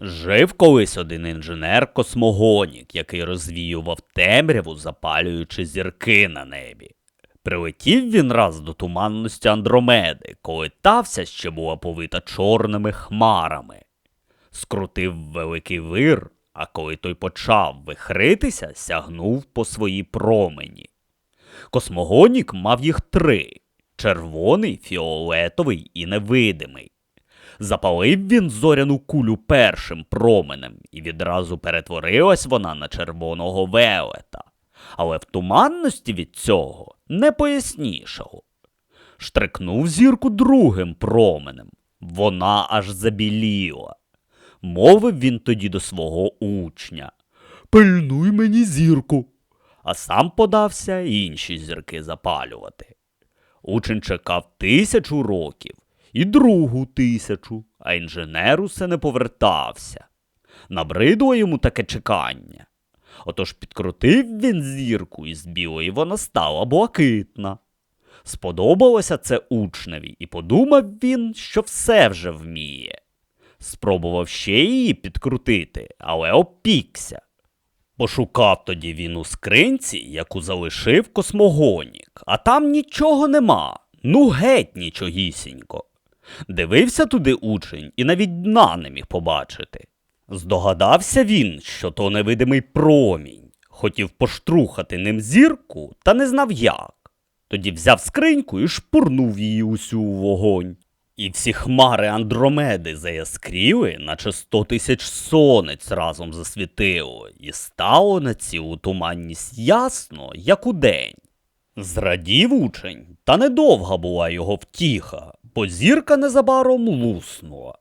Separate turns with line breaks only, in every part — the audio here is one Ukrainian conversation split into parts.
Жив колись один інженер-космогонік, який розвіював темряву, запалюючи зірки на небі. Прилетів він раз до туманності Андромеди, коли та вся ще була повита чорними хмарами. Скрутив великий вир, а коли той почав вихритися, сягнув по своїй промені. Космогонік мав їх три червоний, фіолетовий і невидимий. Запалив він зоряну кулю першим променем, і відразу перетворилась вона на червоного велета. Але в туманності від цього не пояснішало. Штрикнув зірку другим променем. Вона аж забіліла. Мовив він тоді до свого учня. Пильнуй мені зірку. А сам подався інші зірки запалювати. Учень чекав тисячу років другу тисячу, а інженер усе не повертався. Набридло йому таке чекання. Отож підкрутив він зірку, і з білої вона стала блакитна. Сподобалося це учневі, і подумав він, що все вже вміє. Спробував ще її підкрутити, але опікся. Пошукав тоді він у скринці, яку залишив космогонік, а там нічого нема, ну геть нічогісінько. Дивився туди учень і навіть дна не міг побачити. Здогадався він, що то невидимий промінь, хотів поштрухати ним зірку, та не знав як. Тоді взяв скриньку і шпурнув її усю у вогонь. І всі хмари Андромеди заяскріли, наче сто тисяч сонець разом засвітило, і стало на цілу туманність ясно, як удень. Зрадів учень, та недовга була його втіха, бо зірка незабаром луснула.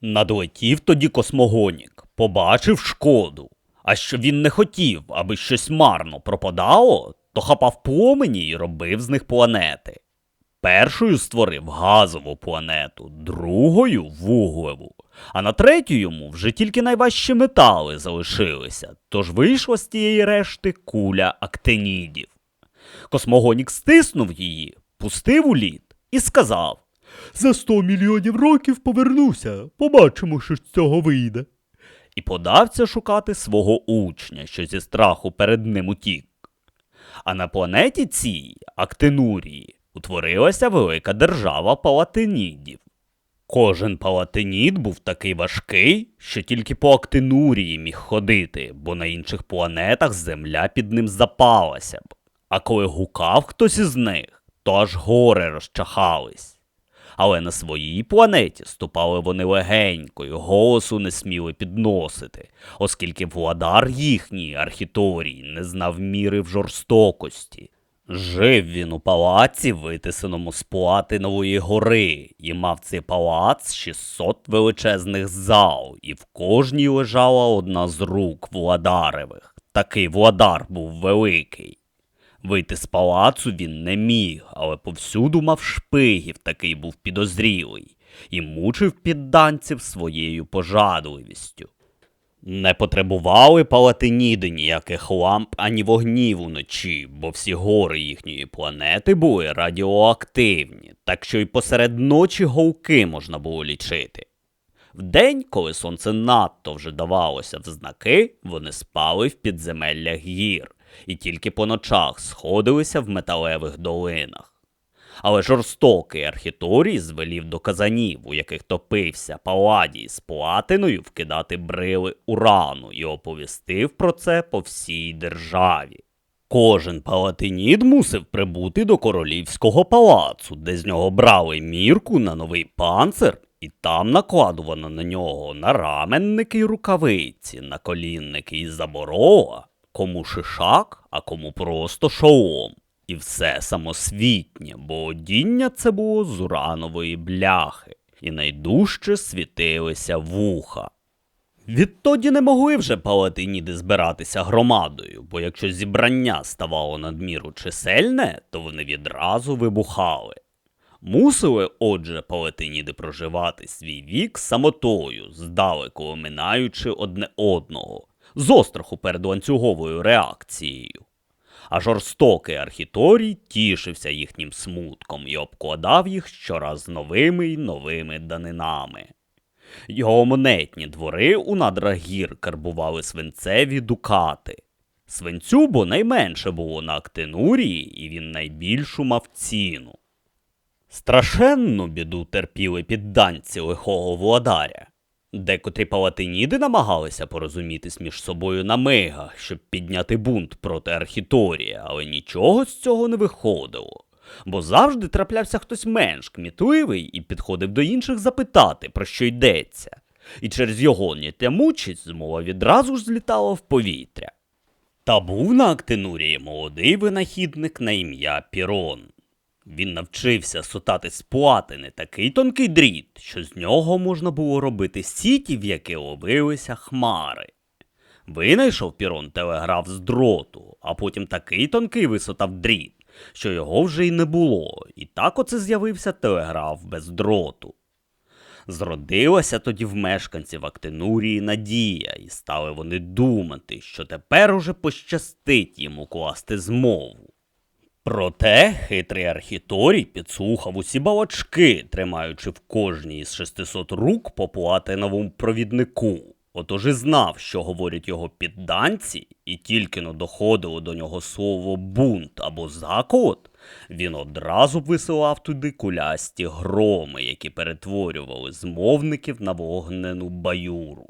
Надлетів тоді космогонік, побачив шкоду. А що він не хотів, аби щось марно пропадало, то хапав пломені і робив з них планети. Першою створив газову планету, другою вуглеву, а на третю йому вже тільки найважчі метали залишилися, тож вийшла з тієї решти куля актинідів. Космогонік стиснув її, пустив у лід і сказав За сто мільйонів років повернуся, побачимо, що з цього вийде. І подався шукати свого учня, що зі страху перед ним утік. А на планеті цій, Актинурії, утворилася велика держава палатинідів. Кожен палатинід був такий важкий, що тільки по Актинурії міг ходити, бо на інших планетах земля під ним запалася б. А коли гукав хтось із них, то аж гори розчахались. Але на своїй планеті ступали вони легенько й голосу не сміли підносити, оскільки владар їхній архіторій не знав міри в жорстокості. Жив він у палаці, витисаному з платинової гори, і мав цей палац 600 величезних зал, і в кожній лежала одна з рук владаревих. Такий владар був великий. Вийти з палацу він не міг, але повсюду мав шпигів, такий був підозрілий, і мучив підданців своєю пожадливістю. Не потребували палатиніди ніяких ламп ані вогнів уночі, бо всі гори їхньої планети були радіоактивні, так що й посеред ночі голки можна було лічити. Вдень, коли сонце надто вже давалося в знаки, вони спали в підземеллях гір і тільки по ночах сходилися в металевих долинах. Але жорстокий архіторій звелів до казанів, у яких топився паладій з платиною, вкидати брили урану і оповістив про це по всій державі. Кожен палатинід мусив прибути до королівського палацу, де з нього брали мірку на новий панцир, і там накладувано на нього нараменники й рукавиці, наколінники і заборола, кому шишак, а кому просто шолом. І все самосвітнє, бо одіння це було з уранової бляхи, і найдужче світилися вуха. Відтоді не могли вже палатиніди збиратися громадою, бо якщо зібрання ставало надміру чисельне, то вони відразу вибухали. Мусили, отже, палатиніди проживати свій вік самотою, здалеку оминаючи одне одного, з остраху перед ланцюговою реакцією. А жорстокий архіторій тішився їхнім смутком і обкладав їх щораз новими й новими данинами. Його монетні двори у надрах гір карбували свинцеві дукати. Свинцю бо найменше було на Актинурії, і він найбільшу мав ціну. Страшенну біду терпіли підданці лихого владаря. Декотрі палатиніди намагалися порозумітись між собою на мигах, щоб підняти бунт проти архіторія, але нічого з цього не виходило. Бо завжди траплявся хтось менш кмітливий і підходив до інших запитати, про що йдеться. І через його нетямучість змова відразу ж злітала в повітря. Та був на Актинурії молодий винахідник на ім'я Пірон. Він навчився сотати з платини такий тонкий дріт, що з нього можна було робити сіті, в які ловилися хмари. Винайшов Пірон телеграф з дроту, а потім такий тонкий висотав дріт, що його вже й не було, і так оце з'явився телеграф без дроту. Зродилася тоді в мешканців Актинурії надія, і стали вони думати, що тепер уже пощастить їм укласти змову. Проте хитрий архіторій підслухав усі балачки, тримаючи в кожній із 600 рук по платиновому провіднику. Отож і знав, що говорять його підданці, і тільки но доходило до нього слово бунт або заколот, він одразу висилав туди кулясті громи, які перетворювали змовників на вогнену баюру.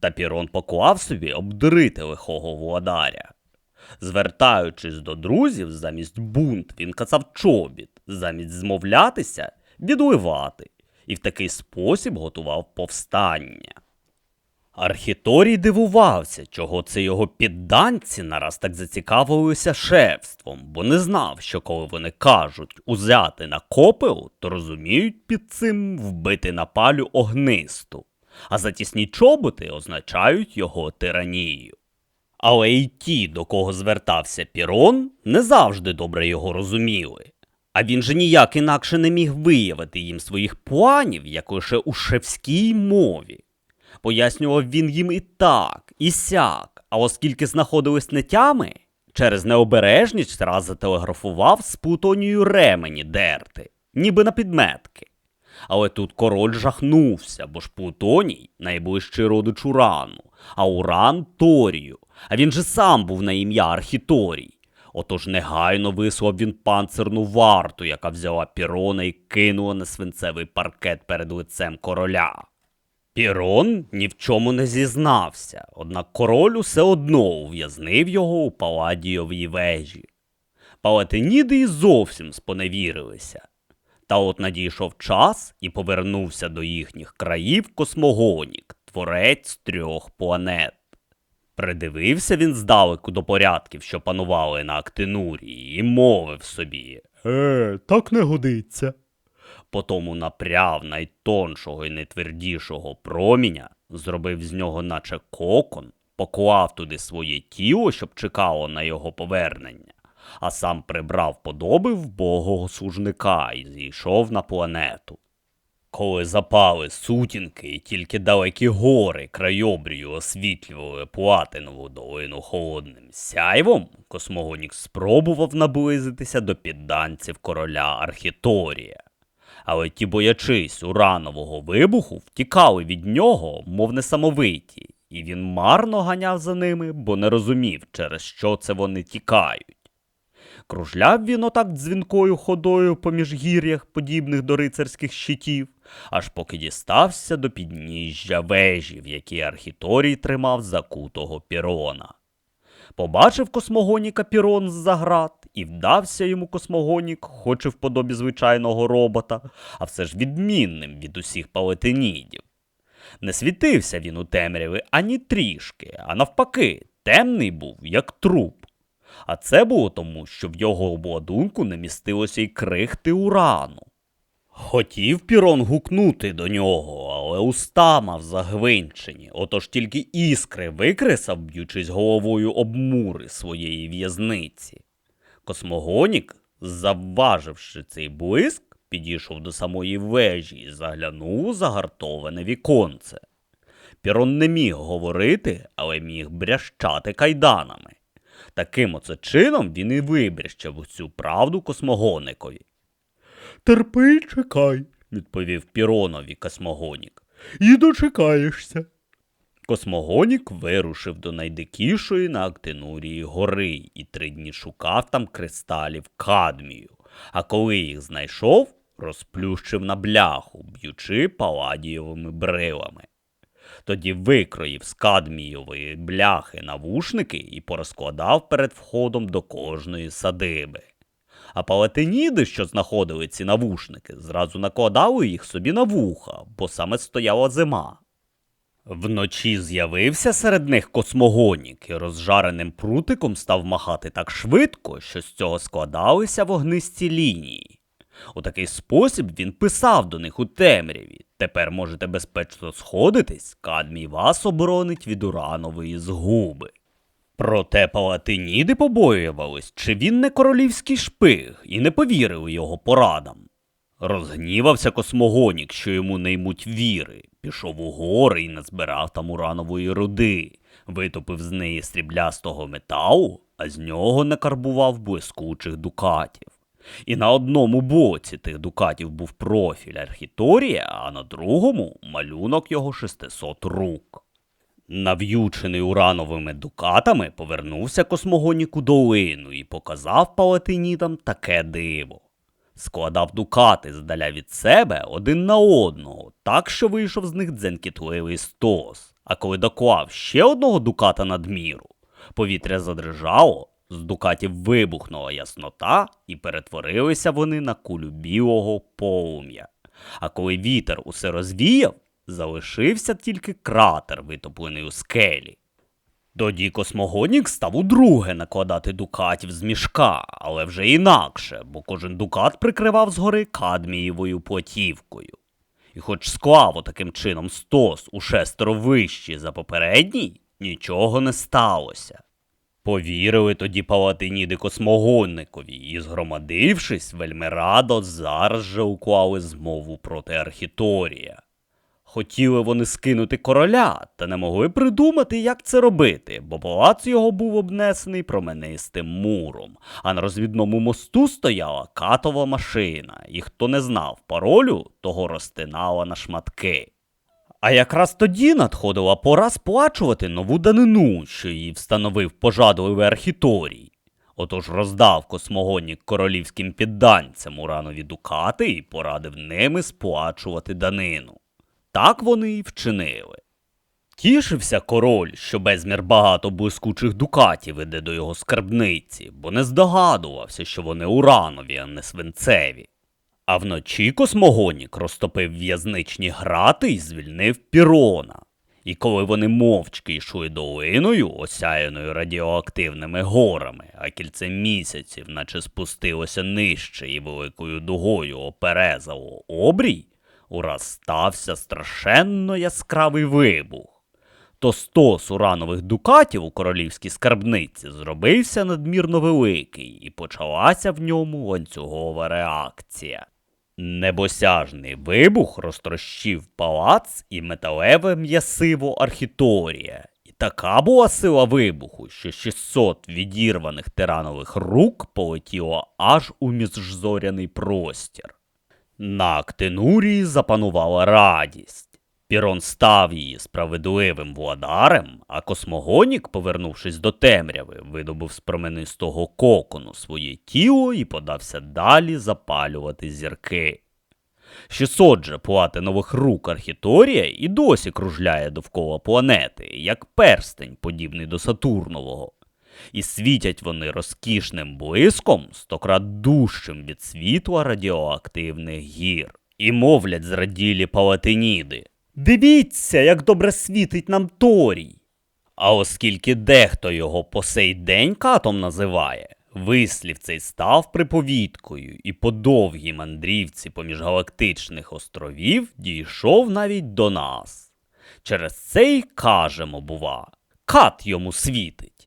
Та Пірон поклав собі обдрити лихого владаря. Звертаючись до друзів, замість бунт він кацав чобіт, замість змовлятися відливати, і в такий спосіб готував повстання. Архіторій дивувався, чого це його підданці нараз так зацікавилися шефством, бо не знав, що коли вони кажуть узяти на копил, то розуміють під цим вбити на палю огнисту, а затісні чоботи означають його тиранію. Але й ті, до кого звертався Пірон, не завжди добре його розуміли. А він же ніяк інакше не міг виявити їм своїх планів, як лише у шевській мові. Пояснював він їм і так, і сяк, а оскільки знаходились нетями, через необережність раз зателеграфував з Плутонію ремені дерти, ніби на підметки. Але тут король жахнувся, бо ж Плутоній найближчий родич Урану, а Уран Торію, а він же сам був на ім'я Архіторій. Отож негайно вислав він панцирну варту, яка взяла Пірона і кинула на свинцевий паркет перед лицем короля. Пірон ні в чому не зізнався, однак король усе одно ув'язнив його у Паладієвій вежі. Палатиніди й зовсім споневірилися. Та от надійшов час і повернувся до їхніх країв космогонік, творець трьох планет. Придивився він здалеку до порядків, що панували на Актинурії, і мовив собі Е, так не годиться. Потому напряв найтоншого і найтвердішого проміня, зробив з нього наче кокон, поклав туди своє тіло, щоб чекало на його повернення, а сам прибрав подоби вбогого служника і зійшов на планету. Коли запали сутінки і тільки далекі гори крайобрію освітлювали платинову долину холодним сяйвом, космогонік спробував наблизитися до підданців короля Архіторія. Але ті, боячись уранового вибуху, втікали від нього, мов несамовиті, і він марно ганяв за ними, бо не розумів, через що це вони тікають. Кружляв він отак дзвінкою ходою поміж гір'ях, подібних до рицарських щитів, аж поки дістався до підніжжя вежі, в якій архіторій тримав закутого пірона. Побачив космогоніка пірон з-за град, і вдався йому космогонік, хоч і в подобі звичайного робота, а все ж відмінним від усіх палетинідів. Не світився він у темряві ані трішки, а навпаки, темний був, як труп. А це було тому, що в його обладунку не містилося й крихти урану. Хотів Пірон гукнути до нього, але уста мав загвинчені, отож тільки іскри викресав, б'ючись головою об мури своєї в'язниці. Космогонік, завваживши цей блиск, підійшов до самої вежі і заглянув у загартоване віконце. Пірон не міг говорити, але міг брящати кайданами. Таким оце чином він і вибрящав усю правду космогоникові. Терпи й чекай, відповів Піронові космогонік. і дочекаєшся. Космогонік вирушив до найдикішої на Актинурії гори і три дні шукав там кристалів кадмію, а коли їх знайшов, розплющив на бляху, б'ючи паладієвими брилами. Тоді викроїв з кадмієвої бляхи навушники і порозкладав перед входом до кожної садиби. А палатиніди, що знаходили ці навушники, зразу накладали їх собі на вуха, бо саме стояла зима. Вночі з'явився серед них космогонік і розжареним прутиком став махати так швидко, що з цього складалися вогнисті лінії. У такий спосіб він писав до них у темряві. Тепер можете безпечно сходитись, кадмій вас оборонить від уранової згуби. Проте палатиніди побоювались, чи він не королівський шпиг, і не повірили його порадам. Розгнівався космогонік, що йому не ймуть віри, пішов у гори і назбирав там уранової руди, витопив з неї сріблястого металу, а з нього накарбував блискучих дукатів. І на одному боці тих дукатів був профіль архіторія, а на другому малюнок його 600 рук. Нав'ючений урановими дукатами, повернувся космогонік у долину і показав палатинідам таке диво. Складав дукати здаля від себе один на одного, так що вийшов з них дзенкітливий стос. А коли доклав ще одного дуката надміру, повітря задрижало, з дукатів вибухнула яснота, і перетворилися вони на кулю білого полум'я. А коли вітер усе розвіяв, залишився тільки кратер, витоплений у скелі. Тоді космогонік став удруге накладати дукатів з мішка, але вже інакше, бо кожен дукат прикривав згори кадмієвою платівкою. І хоч склав таким чином стос у шестеро вищий за попередній, нічого не сталося. Повірили тоді палатиніди космогонникові і, згромадившись, вельми радо зараз же уклали змову проти Архіторія. Хотіли вони скинути короля, та не могли придумати, як це робити, бо палац його був обнесений променистим муром, а на розвідному мосту стояла катова машина, і хто не знав паролю, того розтинала на шматки. А якраз тоді надходила пора сплачувати нову данину, що її встановив пожадливий архіторій. Отож роздав космогонік королівським підданцям уранові дукати і порадив ними сплачувати данину. Так вони й вчинили. Тішився король, що безмір багато блискучих дукатів іде до його скарбниці, бо не здогадувався, що вони уранові, а не свинцеві. А вночі космогонік розтопив в'язничні грати і звільнив пірона. І коли вони мовчки йшли долиною, осяяною радіоактивними горами, а кільце місяців, наче спустилося нижче і великою дугою оперезало обрій, ураз стався страшенно яскравий вибух. То стос уранових дукатів у королівській скарбниці зробився надмірно великий, і почалася в ньому ланцюгова реакція. Небосяжний вибух розтрощив палац і металеве м'ясиво архіторія. І така була сила вибуху, що 600 відірваних тиранових рук полетіло аж у міжзоряний простір. На Актинурії запанувала радість. Пірон став її справедливим владарем, а космогонік, повернувшись до темряви, видобув з променистого кокону своє тіло і подався далі запалювати зірки. 600 же платинових рук архіторія і досі кружляє довкола планети, як перстень, подібний до Сатурнового. І світять вони розкішним блиском, стократ дужчим від світла радіоактивних гір. І мовлять зраділі палатиніди. Дивіться, як добре світить нам Торій. А оскільки дехто його по сей день катом називає, вислів цей став приповідкою, і по довгій мандрівці поміж галактичних островів дійшов навіть до нас. Через це й кажемо, бува, кат йому світить.